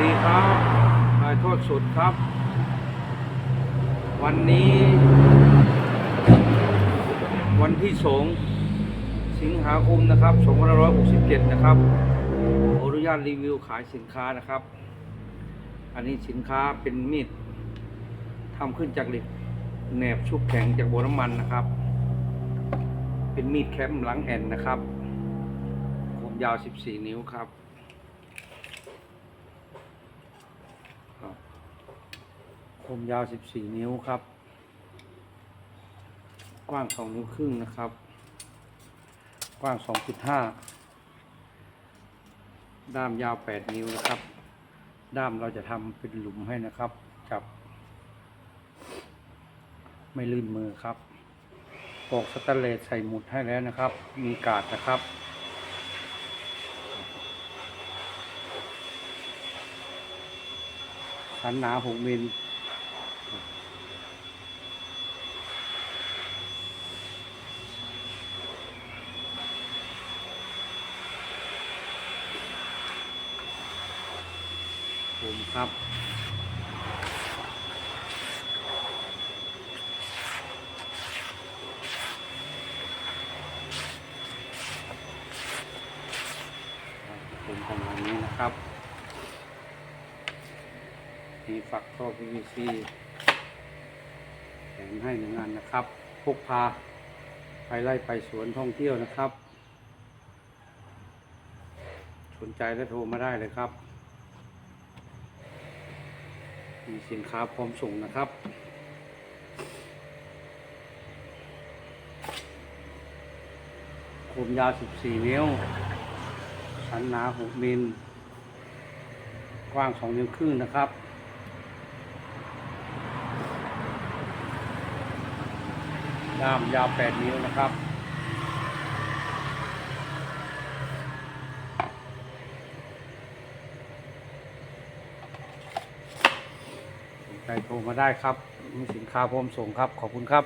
ดีครับนายโทษสุดครับ วันนี้ วันที่สองสิงหาคมนะครับ2567 นะครับขออนุญาตรีวิวขายสินค้านะครับ อันนี้สินค้าเป็นมีดทำขึ้นจากเหล็กแหนบชุบแข็งจากโบวน้ำมันนะครับ เป็นมีดแคมหลังแอนนะครับผมยาว 14 นิ้วครับ มยาว 14 นิ้วครับ กว้าง 2 นิ้วครึ่งนะครับ กว้าง 2.5 ด้ามยาว 8 นิ้วนะครับ ด้ามเราจะทำเป็นหลุมให้นะครับจับ ไม่ลื่นมือครับปอกสแตนเลสใส่หมุดให้แล้วนะครับ มีกาดนะครับสันหนาหกมิล ผมครับเป็นประมาณนี้นะครับ มีฝักท่อ PVC แถมให้หนึ่งอันนะครับ พกพาไปไล่ไปสวนท่องเที่ยวนะครับ สนใจและโทรมาได้เลยครับ มีสินค้าพร้อมส่งนะครับ คมยาว 14 นิ้ว สันหนา 6 มิล กว้าง 2 นิ้วครึ่งนะครับด้ามยาว 8 นิ้วนะครับ ใครโทรมาได้ครับมีสินค้าพร้อมส่งครับ ขอบคุณครับ